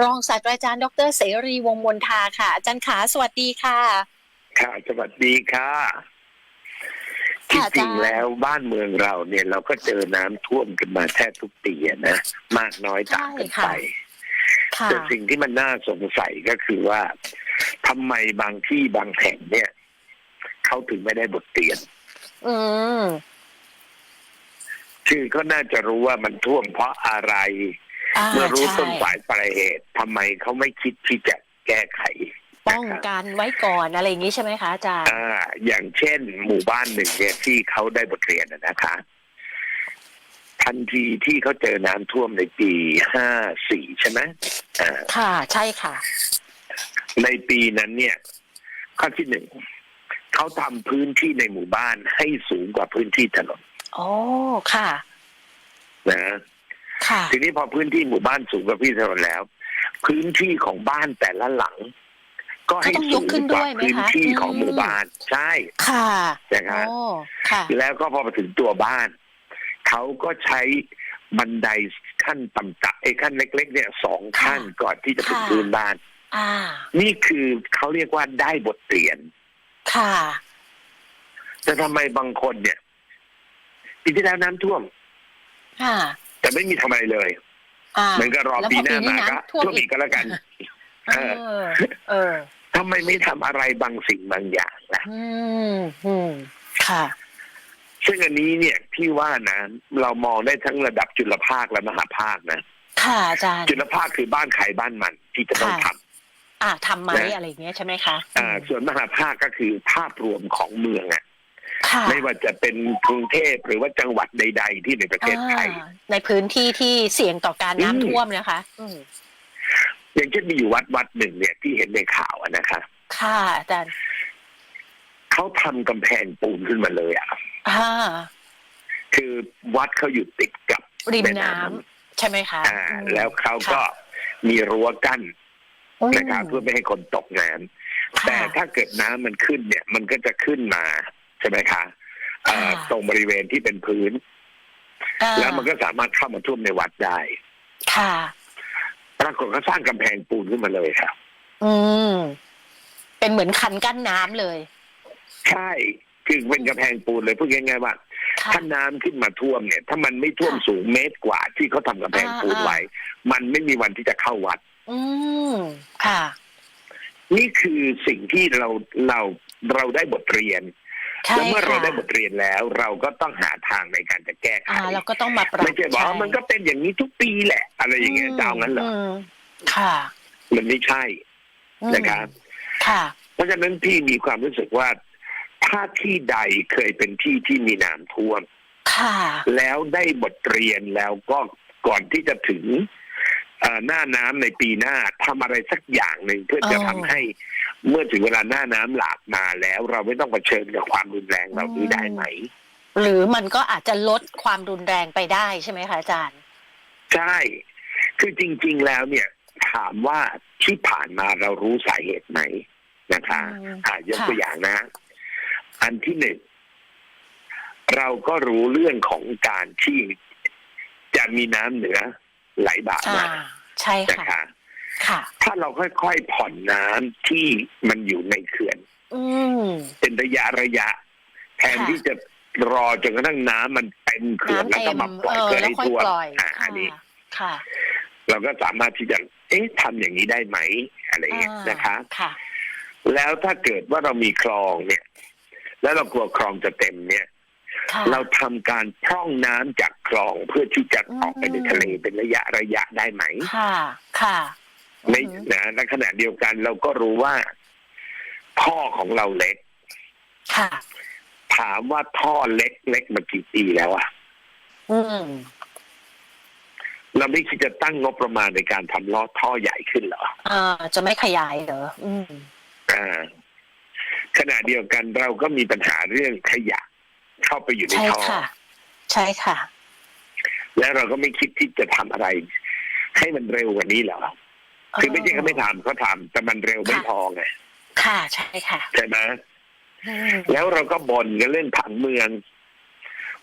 รองศาสตราจารย์ ดรเสรีวงศ์มนทาค่ะ อาจารย์ขาสวัสดีค่ะ ค่ะสวัสดีค่ะค่ะที่จริงอาจารย์แล้วบ้านเมืองเราเนี่ยเราก็เจอน้ำท่วมกันมาแทบทุกปีอะนะมากน้อยต่างกันไปค่ะแต่สิ่งที่มันน่าสงสัยก็คือว่าทำไมบางที่บางแห่งเนี่ยเขาถึงไม่ได้บทเรียนอืมคือก็น่าจะรู้ว่ามันท่วมเพราะอะไรอ่า เมื่อรู้ใช่ต้นสายปลายเหตุทำไมเขาไม่คิดที่จะแก้ไข ป้องกันไว้ก่อนอะไรอย่างนี้ใช่ไหมคะอาจารย์อ่าอย่างเช่น หมู่บ้านหนึ่งเนี่ยที่เขาได้บทเรียนนะนะคะทันทีที่เขาเจอน้ำท่วมในปีห้าสี่ใช่ไหมอ่าค่ะ ใช่ค่ะ ในปีนั้นเนี่ย ข้อที่หนึ่ง เขาทำพื้นที่ในหมู่บ้านให้สูงกว่าพื้นที่ถนนโอ้ค่ะ นะค่ะ ทีนี้พอพื้นที่หมู่บ้านสูงกว่าพื้นที่ถนนแล้ว พื้นที่ของบ้านแต่ละหลัง ก็ให้ก็ต้องยสูกงขึ้นกด้ว่าวยไหมพื้นคะที่ของอืมหมู่บ้านใช่ค่ะนะครับโอ้ค่ะแล้วก็พอมาถึงตัวบ้านเขาก็ใช้บันไดขั้นต่ำๆไอ้ขั้นเล็ก ๆ เนี่ยสองขั้นก่อนที่จะถึงค่ะพื้นบ้านอ่านี่คือเขาเรียกว่าได้บทเรียน ค่ะ แต่ทำไมบางคนเนี่ยปีที่แล้วน้ำท่วม ค่ะ แต่ไม่มีทำอะไรเลยอ่าเหมือนก็รอแล้วปีพอหน้าปีนี้มาก็น้ำท่วมท่วมอีอีกกก็แล้วกัน เออ เออทำไมไม่ทำอะไรบางสิ่งบางอย่างล่ะอืมอืมค่ะ ซึ่งอันนี้เนี่ยพี่ว่านะเรามองได้ทั้งระดับจุลภาคและมหาภาคนะค่ะอาจารย์จุลภาคคือบ้านใครบ้านมันที่จะต้องทำอ่าทำไหมนะอะไรอย่างเงี้ยใช่ไหมคะ อ่า ส่วนมหาภาคก็คือภาพรวมของเมืองอะค่ะ ไม่ว่าจะเป็นกรุงเทพหรือว่าจังหวัดใด ๆ ที่ในประเทศไทยอ่าในพื้นที่ที่เสี่ยงต่อการอืมน้ำท่วมนะคะอืมอย่างเช่นมีอยู่วัดวัดหนึ่งเนี่ยที่เห็นในข่าวอะนะคะ ค่ะอาจารย์เขาทำกำแพงปูนขึ้นมาเลยอะอ่าคือวัดเขาอยู่ติดกับริมแม่น้ำใช่ไหมคะอ่าอืมแล้วเขาก็ค่ะมีรั้วกั้นอืมนะครับเพื่อไม่ให้คนตกน้ำค่ะแต่ถ้าเกิดน้ำมันขึ้นเนี่ย มันก็จะขึ้นมา ใช่ไหมคะเอ่อค่ะตรงบริเวณที่เป็นพื้นอ่าแล้วมันก็สามารถเข้ามาท่วมในวัดได้ ค่ะปรากฏเขาสร้างกำแพงปูนขึ้นมาเลยครับ อืม เป็นเหมือนคันกั้นน้ำเลย ใช่คือเป็นกำแพงปูนเลยพูดง่ายๆว่าค่ะถ้าน้ำขึ้นมาท่วมเนี่ย ถ้ามันไม่ท่วมค่ะสูงเมตรกว่าที่เขาทำกำแพงปูนอ่าไว้ มันไม่มีวันที่จะเข้าวัด อืมค่ะ นี่คือสิ่งที่เราเราเราได้บทเรียนใช่ แล้วเมื่อเราค่ะได้บทเรียนแล้ว เราก็ต้องหาทางในการจะแก้ไขอ่าเราก็ต้องมาปรับไม่ใช่บอกว่ามันก็เป็นอย่างนี้ทุกปีแหละ อะไรอย่างเงี้ยจะเอางั้นเหรอมค่ะ มันไม่ใช่อืมนะครับค่ะเพราะฉะนั้นพี่มีความรู้สึกว่า ถ้าที่ใดเคยเป็นที่ที่มีน้ำท่วมค่ะ แล้วได้บทเรียนแล้วก็ก่อนที่จะถึงเอ่อหน้าน้ำในปีหน้าทำอะไรสักอย่างหนึ่งเพื่อจะอ๋อทำให้ เมื่อถึงเวลาหน้าน้ำหลากมาแล้ว เราไม่ต้องเผชิญกับความรุนแรงเหล่านี้ได้ไหม หรือมันก็อาจจะลดความรุนแรงไปได้ใช่ไหมคะอาจารย์ ใช่ คือจริง ๆ แล้วเนี่ย ถามว่าที่ผ่านมาเรารู้สาเหตุไหมนะคะอืมอ่ายกค่ะ ตัวอย่างนะ อันที่หนึ่ง เราก็รู้เรื่องของการที่จะมีน้ำเหนือไหลบ่าอ่า มา ใช่นะค่ะ คะ ค่ะ ถ้าเราค่อยๆผ่อนน้ำที่มันอยู่ในเขื่อน อืม เป็นระยะระยะ แทนค่ะ ที่จะรอจนกระทั่งน้ำมันเต็มเขื่อนน้ำแล้วเต็ก็มมาปล่อยเออเพื่อแล้วให้ค่อยท่วมปล่อยอ่าอันนี้ ค่ะเราก็สามารถที่จะ เอ๊ะทำอย่างนี้ได้ไหมอะไรอย่างเงี้ยอ่านะคะ ค่ะ แล้วถ้าเกิดว่าเรามีคลองเนี่ย แล้วเรากลัวคลองจะเต็มเนี่ย ค่ะ เราทำการพร่องน้ำจากคลองเพื่อที่จะออกไปในทะเลเป็นระยะระยะได้ไหม ค่ะ ค่ะ ในอือหือนะในขณะเดียวกันเราก็รู้ว่า ท่อของเราเล็ก ค่ะ ถามว่าท่อเล็กเล็กมากี่ปีแล้วอะอืมเราไม่คิดจะตั้งงบประมาณในการทำลอดท่อใหญ่ขึ้นเหรออ่าจะไม่ขยายเหรออืมอ่าขณะเดียวกันเราก็มีปัญหาเรื่องขยะ เข้าไปอยู่ในใช่ท่อ ค่ะ ใช่ค่ะ แล้วเราก็ไม่คิดที่จะทำอะไร ให้มันเร็วกว่านี้เหรอ คือไม่ใช่เขาไม่ทำเขาทำแต่มันเร็วไม่พอไงค่ะใช่ค่ะใช่ไหมอืมแล้วเราก็บ่นกันเรื่องผังเมือง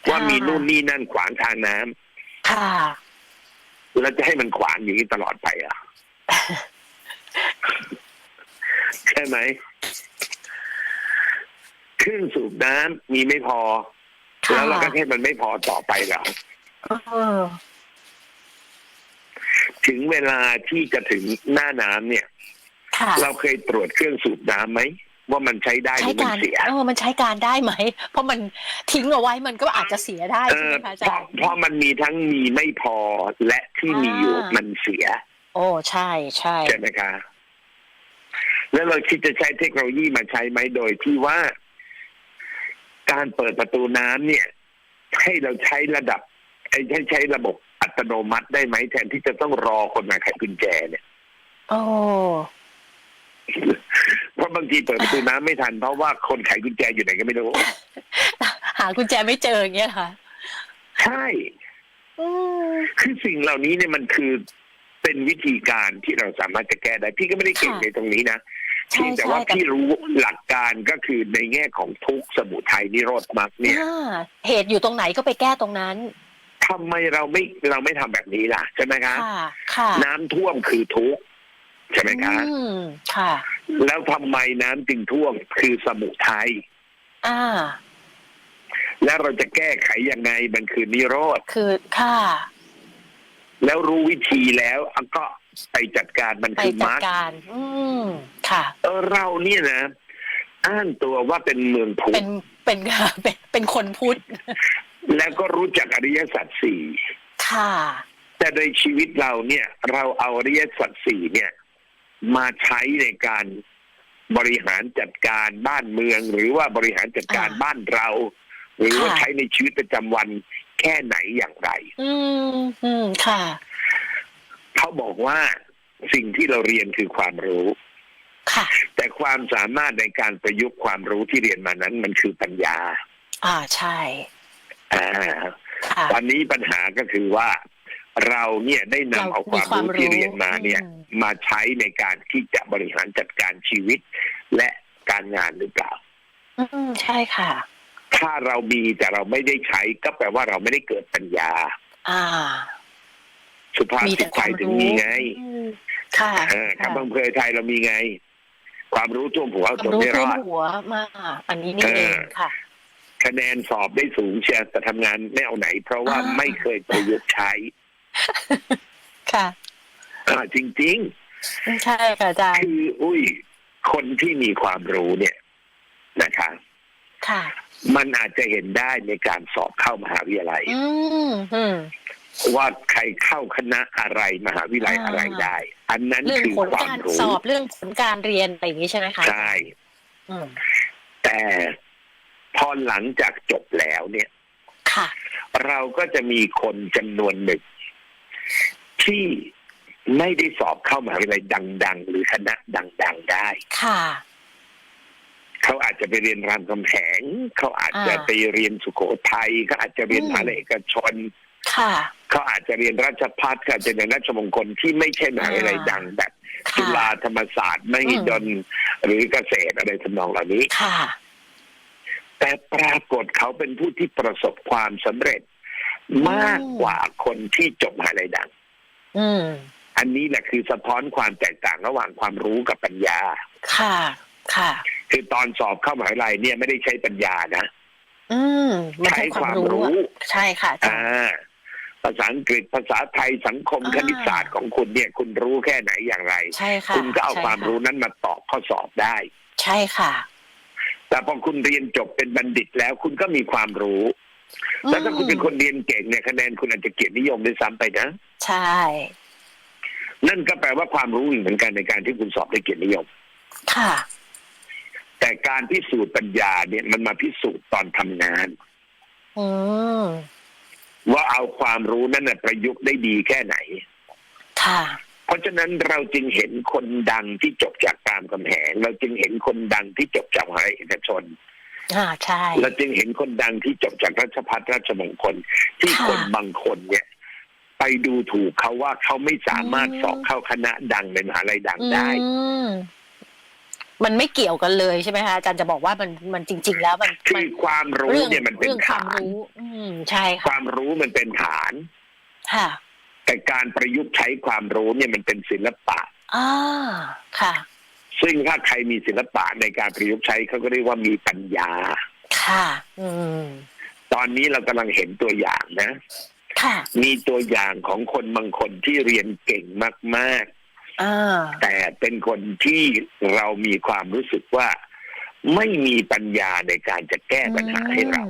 ว่าค่ะมีนู่นนี่นั่นขวางทางน้ำค่ะแล้วจะให้มันขวางอย่างนี้ตลอดไปเหรอะใช่ไหมเครื่องสูบน้ำมีไม่พอค่ะแล้วเราก็แค่มันไม่พอต่อไปแล้วเออถึ งเวลาที่จะถึงหน้าน้ำเนี่ยค่ะเราเคยตรวจเครื่องสูบน้ำไหมว่ามันใช้ได้หใช้รือมันการเสียเออมันใช้การได้ไหม เพราะมันทิ้งเอาไว้มันก็อาจจะเสียได้เอใช่ไหอมคะอาเพราะจารย์เพราะมันมีทั้งมีไม่พอและที่มีอยู่อ่ามัมันเสีย โอ้ใช่ใช่ใช่ไหมคะแล้วเราคิดจะใช้เทคโนโลยีมาใช้ไหมโดยที่ว่า การเปิดประตูน้ำเนี่ย ให้เราใช้ระดับไอ้ใช้ใช้ระบบ อัตโนมัติได้ไหมแทนที่จะต้องรอคนมาไขกุญแจเนี่ยโอ้เพราะบางทีเปิดประตูน้ำไม่ทันเพราะว่าคนไขกุญแจอยู่ไหนก็ไม่รู้หากุญแจไม่เจออย่างเงี้ยค่ะใช่อืมคือสิ่งเหล่านี้เนี่ยมันคือเป็นวิธีการที่เราสามารถจะแก้ได้ พี่ก็ไม่ได้เก่งค่ะในตรงนี้นะใช่เพียงแต่ว่าใช่แต่พี่รู้หลักการก็คือในแง่ของทุกข์สมุทัยนิโรธมรรคเนี่ยอ่าเหตุอยู่ตรงไหนก็ไปแก้ตรงนั้น ทำไมเราไม่เราไม่ทำแบบนี้ล่ะใช่ไหมคะ ค่ะ ค่ะน้ำท่วมคือทุกข์ใช่ไหมคะ อืมค่ะ แล้วทำไมน้ำจึงท่วมคือสมุทัยอ่า แล้วเราจะแก้ไขยังไงมันคือนิโรธ คือค่ะ แล้วรู้วิธีแล้วก็ไปจัดการมันไปคือจัมดรรคการ อืมค่ะ เออเราเนี่ยนะ อ้างตัวว่าเป็นเมืองพุทเป็ธนเป็น เป็นเป็นคนพุทธ แล้วก็รู้จักอริยสัจสี่ค่ะ แต่ในชีวิตเราเนี่ย เราเอาอริยสัจสี่เนี่ย มาใช้ในการบริหารจัดการบ้านเมือง หรือว่าบริหารจัดการอ่าบ้านเรา หรือว่าค่ะใช้ในชีวิตประจำวันแค่ไหนอย่างไร อืมอืมค่ะ เขาบอกว่าสิ่งที่เราเรียนคือความรู้ค่ะ แต่ความสามารถในการประยุกต์ความรู้ที่เรียนมานั้นมันคือปัญญา อ่าใช่ อ่าค่ะตอนนี้ปัญหาก็คือว่าเราเนี่ยได้นำเอาความรู้ที่เรียนมาเนี่ยอืมมาใช้ในการที่จะบริหารจัดการชีวิต และการงานหรือเปล่า อืมใช่ค่ะ ถ้าเรามีแต่เราไม่ได้ใช้ก็แปลว่าเราไม่ได้เกิดปัญญา อ่า สุภาพมีสิแต่ตคไทวามยถึงรู้มีไงอืมค่ะเออค่ะคำบังเพยไทยเรามีไง ความรู้ท่วมหัวความจนรู้ไม่รท่วอมดหัวมากอันนี้นี่เออเองค่ะ คะแนนสอบได้สูงเชียร์แต่ทำงานไม่เอาไหน เพราะว่าอ่า ไม่เคยประยุกต์ใช้ค่ะ อ่าจริง ใช่ค่ะอาจารๆ ย์คืออุ้ย คนที่มีความรู้เนี่ยนะคะ ค่ะ มันอาจจะเห็นได้ในการสอบเข้ามหาวิทยาลัย อืมอืม ว่าใครเข้าคณะอะไรมหาวิทยาลัยอ่า อะไรได้ อันนั้นเรื่องคือผลความการรู้สอบเรื่องผลการเรียนอะไรอย่างนี้ใช่ไหมคะใช่ อืมแต่ พอหลังจากจบแล้วเนี่ย ค่ะ เราก็จะมีคนจำนวนหนึ่ง ที่ไม่ได้สอบเข้ามหาวิทยาลัยดัง ๆ หรือคณะดัง ๆ ได้ ค่ะ เขาอาจจะไปเรียนรามคำแหง เขาอาจจะอ่าไปเรียนสุโขทัยเขาอาจจะเรียนอืมมหาวิทยาลัยเอกชน ค่ะ เขาอาจจะเรียนราชพัฒเขาอาจจะเรียนราชมงคลที่ไม่ใช่มหาวิทยาลัยอ่าดังแบบจุค่ะฬาธรรมศาสตร์มหิดลหรือเกษตรอะไรทำนองเหล่านี้ ค่ะ แต่ปรากฏเขาเป็นผู้ที่ประสบความสำเร็จ มากกว่าคนที่จบมหาลัยดังอืมอันนี้แหละคือสะท้อนความแตกต่างระหว่างความรู้กับปัญญา ค่ะ ค่ะ คือตอนสอบเข้ามหาวิทยาลัยเนี่ยไม่ได้ใช้ปัญญานะอืมมันใช้ความรู้อะใช่ค่ะอาจารอ่าย์ภาษาอังกฤษภาษาไทยสังคมอ่าคณิตศาสตร์ของคุณเนี่ย คุณรู้แค่ไหนอย่างไร ใช่ค่ะ คุณก็เอาใช่ความรู้นั้นมาตอบข้อสอบได้ ใช่ค่ะ แต่พอคุณเรียนจบเป็นบัณฑิตแล้วคุณก็มีความรู้ แล้วถ้าคุณเป็นคนเรียนเก่งเนี่ยคะแนนคุณอาจจะเกียรตินิยมด้วยซ้ำไปนะ ใช่ นั่นก็แปลว่าความรู้อีกเหมือนกันในการที่คุณสอบได้เกียรตินิยม ค่ะ แต่การพิสูจน์ปัญญาเนี่ยมันมาพิสูจน์ตอนทำงานอืมว่าเอาความรู้นั้นนะประยุกต์ได้ดีแค่ไหน ค่ะ เพราะฉะนั้นเราจึงเห็นคนดังที่จบจากรามคำแหงเราจึงเห็นคนดังที่จบจากมหาวิทยาลัยเอกชนอ่าใช่เราจึงเห็นคนดังที่จบจากราชพัฒราชมงคล ที่ค่ะคนบางคนเนี่ย ไปดูถูกเขาว่าเขาไม่สามารถอืมสอบเข้าคณะดังในมหาลัยดังได้อืมมันไม่เกี่ยวกันเลยใช่ไหมคะอาจารย์จะบอกว่ามันมันจริง ๆ แล้วมันคืมันอความรู้เรื่องเนี่ยมันเป็นเรื่องความฐานรู้ อืมใช่คค่ะวามรู้มันเป็นฐาน ค่ะ แต่การประยุกต์ใช้ความรู้เนี่ยมันเป็นศิลปะอ่าค่ะ ซึ่งถ้าใครมีศิลปะในการประยุกต์ใช้เขาก็เรียกว่ามีปัญญา ค่ะ อืม ตอนนี้เรากำลังเห็นตัวอย่างนะ ค่ะ มีตัวอย่างของคนบางคนที่เรียนเก่งมากอ่าๆแต่เป็นคนที่เรามีความรู้สึกว่าไม่มีปัญญาในการจะแก้ปัญหาให้เรา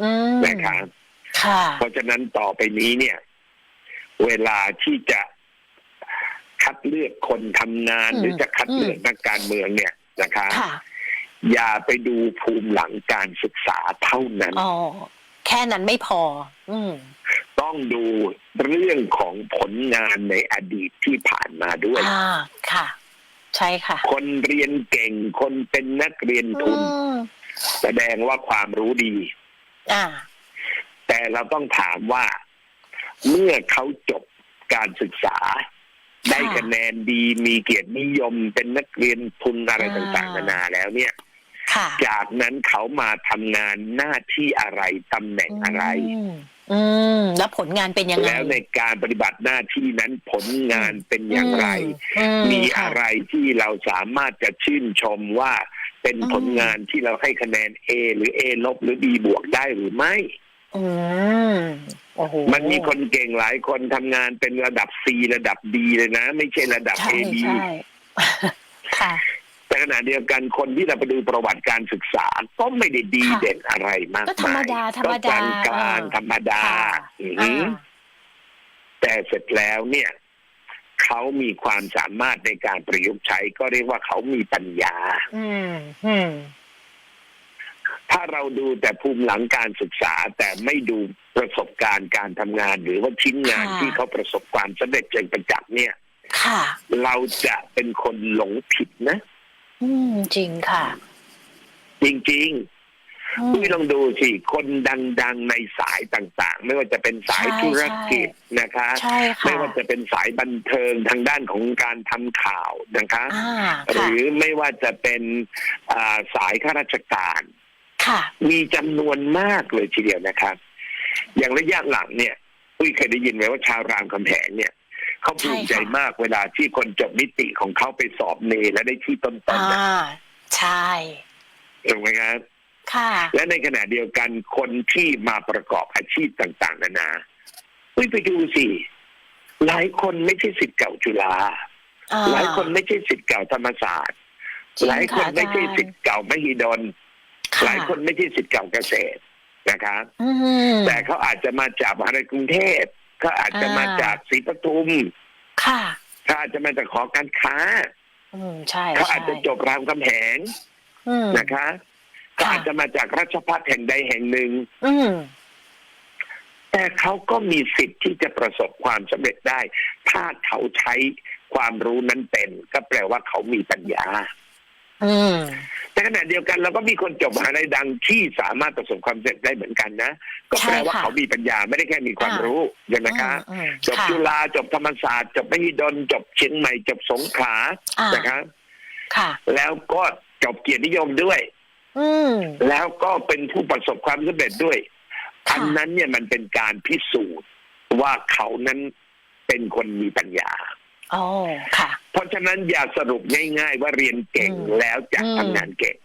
อืมนะครับค่ะเพราะฉะนั้นต่อไปนี้เนี่ย เวลาที่จะคัดเลือกคนทำงานอืมหรือจะคัดเลือกนักการเมืองเนี่ยนะคะค่ะอย่าไปดูภูมิหลังการศึกษาเท่านั้นอ๋อแค่นั้นไม่พอ อืมต้องดูเรื่องของผลงานในอดีตที่ผ่านมาด้วยอ่าค่ะ ใช่ค่ะ คนเรียนเก่งคนเป็นนักเรียนทุนอืมแสดงว่าความรู้ดี อ่า แต่เราต้องถามว่า เมื่อเขาจบการศึกษา ได้คะแนนดีมีเกียรตินิยมเป็นนักเรียนทุนอะไรอ่าต่างๆนานาแล้วเนี่ยค่ะจากนั้นเขามาทำงานหน้าที่อะไรตำแหน่งอะไรมอืมแล้วผลงานเป็นยังไงแล้วในการปฏิบัติหน้าที่นั้นผลงานเป็นอย่างไรอืมมีค่ะอะไรที่เราสามารถจะชื่นชมว่าเป็นอืมผลงานที่เราให้คะแนน A หรือ A ลบหรือ B บวกได้หรือไม่ อืมโอ้โห มันมีคนเก่งหลายคนทำงานเป็นระดับ C ระดับ D เลยนะ ไม่ใช่ระดับใช่ A B ใช่ ค่ะ แต่ขณะเดียวกันคนที่เราไปดูประวัติการศึกษา ก็ไม่ได้ดีค่ะเด่นอะไรมากก็ธรรมมายดาธรรมดาก็กลางกลางเออ ธรรมดาค่ะอืออ่าหือ แต่เสร็จแล้วเนี่ย เขามีความสามารถในการประยุกต์ใช้ก็เรียกว่าเขามีปัญญา อืมอืม ถ้าเราดูแต่ภูมิหลังการศึกษา แต่ไม่ดูประสบการณ์การทำงาน หรือว่าชิ้นงานค่ะ ที่เขาประสบความสำเร็จเจนประจักษ์เนี่ย ค่ะ เราจะเป็นคนหลงผิดนะ อืมจริงค่ะจริงอืๆม พี่ลองดูสิ คนดัง ๆ ในสายต่างๆ ไม่ว่าจะเป็นสายใช่ ธุรกิจนะคะ ใช่ค่ะไม่ว่าจะเป็นสายบันเทิงทางด้านของการทำข่าวนะคะ อ่าหค่ะรือไม่ว่าจะเป็นอ่าสายข้าราชการ ค่ะ มีจำนวนมากเลยทีเดียวนะครับ อย่างระยะหลังเนี่ยอุ้ยเคยได้ยินไหมว่าชาวรามคำแหงเนี่ยเขาภูมิใจใช่ค่ะมากเวลาที่คนจบนิติของเขาไปสอบเนและได้ที่ต้นอ่าๆนะใช่ถูกไหมครับค่ะ และในขณะเดียวกันคนที่มาประกอบอาชีพต่าง ๆ นานาอุ้ยไปดูสิหลายคนไม่ใช่สิทธิ์เก่าจุฬาอ่หลายคนไม่ใช่สิทธิ์เก่าธรรมศาสตร์จริงหลายคนค่ะไม่ใช่อาจารย์สิทธิ์เก่ามหิดละ หลายคนไม่ใช่สิทธิ์เก่าเกษตรนะครับอืมแต่เขาอาจจะมาจากมหาวิทยาลัยกรุงเทพเขาอาจจะอ่ามมาจากศรีปทุมค่ะเขาอาจจะมาจากขอการค้า อืมใช่เขาใช่อาจจะจบรามคำแหงอืมนะคะเขาอาจจะมาจากราชภัฏแห่งใดแห่งหนึ่ง อืมแต่เขาก็มีสิทธิ์ที่จะประสบความสำเร็จได้ ถ้าเขาใช้ความรู้นั้นเป็น ก็แปลว่าเขามีปัญญา อืมแต่ขณะเดียวกันเราก็มีคนจบมหาลัยดังที่สามารถประสบความสำเร็จได้เหมือนกันนะ ก็แปลว่าใช่ค่ะเขามีปัญญาไม่ได้แค่มีความรู้ใช่ไหมคะอืมจบค่ะจุฬาจบธรรมศาสตร์จบมหิดลจบเชียงใหม่จบสงขลาอ่านะครับค่ะ แล้วก็จบเกียรตินิยมด้วย อืมแล้วก็เป็นผู้ประสบความสำเร็จด้วยค่ะอันนั้นเนี่ยมันเป็นการพิสูจน์ว่าเขานั้นเป็นคนมีปัญญาอ๋อค่ะ เพราะฉะนั้นอย่าสรุปง่ายๆ ว่าเรียนเก่งอืมแล้วจะอืมทำงานเก่ง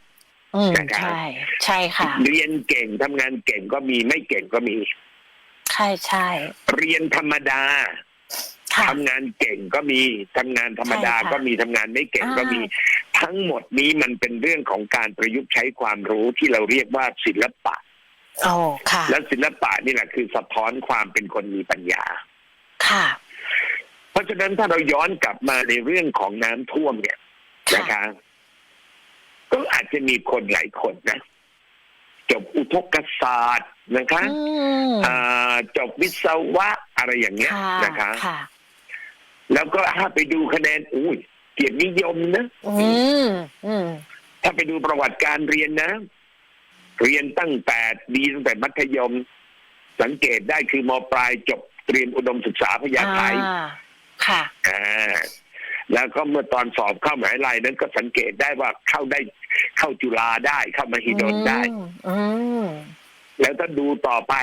อืมนะครับใช่ใช่ค่ะ เรียนเก่งทำงานเก่งก็มีไม่เก่งก็มี ใช่ใช่เรียนธรรมดาค่ะ ทำงานเก่งก็มีทำงานธรรมดาใช่ค่ะก็มีทำงานไม่เก่งก็มีทั้งหมดนี้มันเป็นเรื่องของการประยุกต์ใช้ความรู้ที่เราเรียกว่าศิลปะ โอ้ค่ะและศิลปะนี่แหละคือสะท้อนความเป็นคนมีปัญญา ค่ะเพ ราะฉะนั้นถ้าเราย้อนกลับมาในเรื่องของน้ำท่วมเนี่ยค่ะนะคะก็อาจจะมีคนหลายคนนะ จบอุทกศาสตร์นะคะอืมอ่าจบวิศวะอะไรอย่างเงี้ยค่ะนะคะค่ะแล้วก็ถ้าไปดูคะแนนอุ้ยเกียรตินิยมนะอืมอืมถ้าไปดูประวัติการเรียนนะ เรียนตั้งแต่ดีตั้งแต่มัธยม สังเกตได้คือมปลายจบเตรียมอุดมศึกษาพยาไทยอ่า ค่ะอ่าแล้วก็เมื่อตอนสอบเข้ามหาวิทยาลัยนั้นก็สังเกตได้ว่าเข้าได้เข้าจุฬาได้เข้ามหิดลได้อืมอืมแล้วถ้าดูต่อไป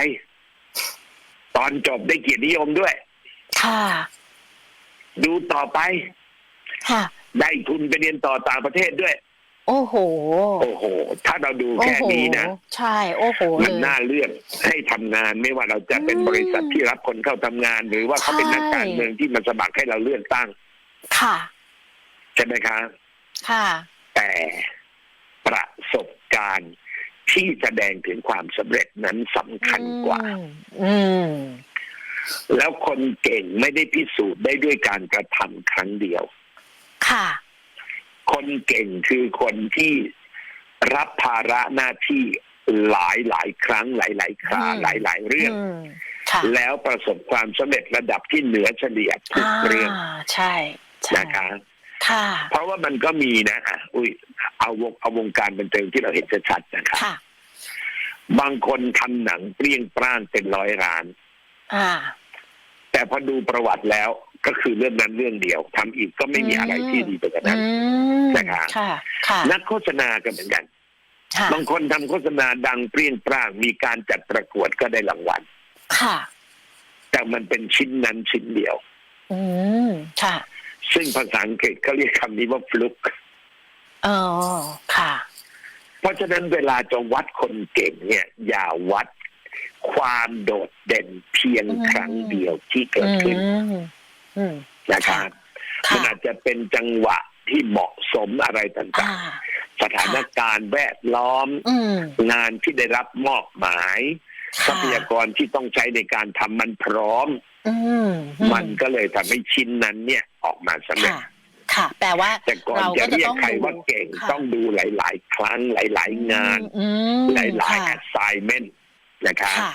ตอนจบได้เกียรตินิยมด้วย ค่ะ ดูต่อไป ค่ะ ได้ทุนไปเรียนต่อต่างประเทศด้วย โอ้โห โอ้โห ถ้าเราดูโอ้แค่โหนี้นะ ใช่ โอ้โหมัเลนยน่าเลือกให้ทำงานไม่ว่าเราจะเป็นอืมบริษัทที่รับคนเข้าทำงาน หรือว่าเขาเป็นใช่นักการเมืองที่มาสมัครให้เราเลือกตั้ง ค่ะ ใช่ไหมคะ ค่ะ แต่ประสบการณ์ที่แสดงถึงความสำเร็จนั้นสำคัญกว่า อืมอืมแล้วคนเก่งไม่ได้พิสูจน์ได้ด้วยการกระทำครั้งเดียว ค่ะ คนเก่งคือคนที่รับภาระหน้าที่หลายหลายๆครั้ง หลายหลายๆคราอืมหลายหลายๆเรื่องมค่ะแล้วประสบความสำเร็จระดับที่เหนือเฉลี่ยทุกเรื่องาใช่ใช่นะคะค่ะเพราะว่ามันก็มีนะอะอุ้ยเอาวงเอาวงการบันเทิงที่เราเห็นชัดๆนะครับค่ะบางคนทำหนังเปรี้ยงปร้างเป็นร้อยล้านอ่าแต่พอดูประวัติแล้ว ก็คือเรื่องนั้นเรื่องเดียวทำอีกก็ไม่มีอะไรที่ดีไปกว่าอืนั้นมนะครับค่ะค่ะนักโฆษณาก็เหมือนกันค่ะบางคนทำโฆษณาดังเปรี้ยงปร้างมีการจัดประกวดก็ได้รางวัลค่ะแต่มันเป็นชิ้นนั้นชิ้นเดียว อืมค่ะ ซึ่งภาษาอังกฤษเขาเรียกคำนี้ว่าฟลุกอ๋อค่ะ เพราะฉะนั้นเวลาจะวัดคนเก่งเนี่ย อย่าวัดความโดดเด่นเพียงอืมครั้งเดียวที่เกิดขึ้นอืมอืม นะครับค่ะมันอาจจะเป็นจังหวะที่เหมาะสมอะไรต่าอ่างๆ สถานการณ์แวดล้อมอืมงานที่ได้รับมอบหมาย ทรัค่ะพยากรที่ต้องใช้ในการทำมันพร้อมอืมมันก็เลยทำให้ชิ้นนั้นเนี่ยออกมาสำเร็จค่ะค่ะแต่ว่าแต่ก่อนเราจะก็จะเรียกต้องใครดูว่าเก่งค่ะต้องดูหลาย ๆ ครั้งหลาย ๆ งานอืมหลายค่ะๆ assignment นะครับค่ะ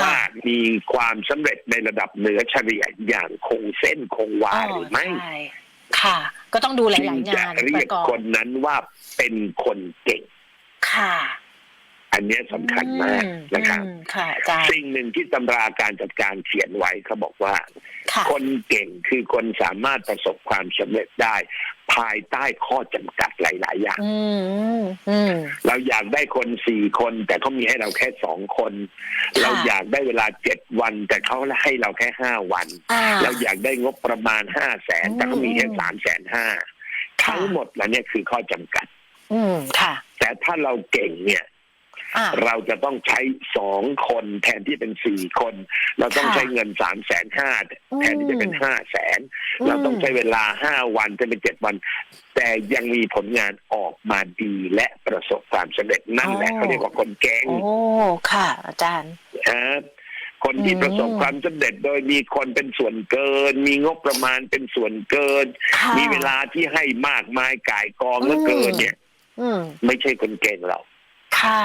ว่ามีความสำเร็จในระดับเหนือเฉลี่ยอย่างคงเส้นคงวาหรือไม่ใช่ค่ะ ก็ต้องดูหจึงลายๆจะงานเรีปยกระกอบคนนั้นว่าเป็นคนเก่ง ค่ะ อันเนี้ยสำคัญมากอืนะครับอืมค่ะอาจารย์สิ่งหนึ่งที่ตำราการจัดการเขียนไว้เขาบอกว่าค่ะคนเก่งคือคนสามารถประสบความสำเร็จได้ ภายใต้ข้อจำกัดหลาย ๆ อย่างอืมอืมเราอยากได้คนสี่คน แต่เขามีให้เราแค่สองคนค่ะเราอยากได้เวลาเจ็ดวัน แต่เขาให้เราแค่ห้าวันอ่าเราอยากได้งบประมาณห้าแสนแต่เขามีแค่อืมสามแสนห้าค่ะทั้งหมดแล้วเนี่ยคือข้อจำกัด อืมค่ะ แต่ถ้าเราเก่งเนี่ยอ่า เราจะต้องใช้สองคนแทนที่เป็นสี่คน เราต้องค่ะใช้เงินสามแสนห้าแทนที่จะเป็นอืมห้าแสนเราต้องใช้เวลาห้าวันจะเป็นเจ็ดวัน แต่ยังมีผลงานออกมาดีและประสบความสำเร็จนั่นแหละเขาเรียกว่าคนเก่งโอ้ค่ะ อาจารย์นะครับคนที่อืมประสบความสำเร็จโดยมีคนเป็นส่วนเกิน มีงบประมาณเป็นส่วนเกินค่ะมีเวลาที่ให้มากมายก่ายกองเหลือเกินเนี่ยอืมไม่ใช่คนเก่งหรอกค่ะ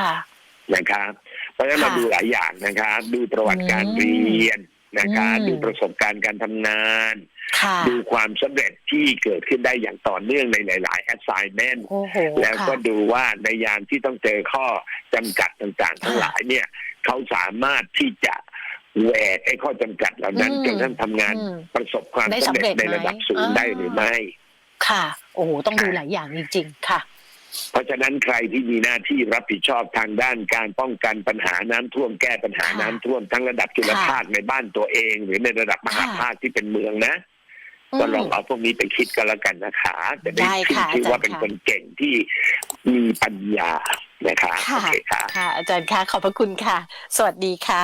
นะครับ เพราะฉะนั้นเราค่ะดูหลายอย่างนะครับ ดูประวัติการอืมเรียนนะครับอืมดูประสบการณ์การทำงานค่ะดูความสำเร็จที่เกิดขึ้นได้อย่างต่อเนื่องในหลาย ๆ assignment โอ้โหแล้วก็ค่ะดูว่าในยามที่ต้องเจอข้อจำกัดต่าง ๆ ทั้งหลายเนี่ย เขาสามารถที่จะแหวกไอ้ข้อจำกัดเหล่านั้นอืมจนกระทั่งทำงานอืมประสบความได้สำเร็จสำเร็จในระดับไหมสูงอ่าได้หรือไม่ ค่ะ โอ้โห ต้องดูหลายอย่างจริง ๆ ค่ะ เพราะฉะนั้นใครที่มีหน้าที่รับผิดชอบทางด้านการป้องกันปัญหาน้ำท่วมแก้ปัญหาค่ะน้ำท่วมทั้งระดับจุลภาคในบ้านตัวเอง หรือในระดับมหาค่ะภาคที่เป็นเมืองนะก็ลองเอาพวกนี้ไปคิดกันแล้วกันนะคะจะได้ได้ขึ้นค่ะชื่อว่าอาจารย์เป็นค่ะคนเก่งที่มีปัญญานะคะค่ะโอเคค่ะค่ะ อาจารย์ค่ะขอบพระคุณค่ะ สวัสดีค่ะ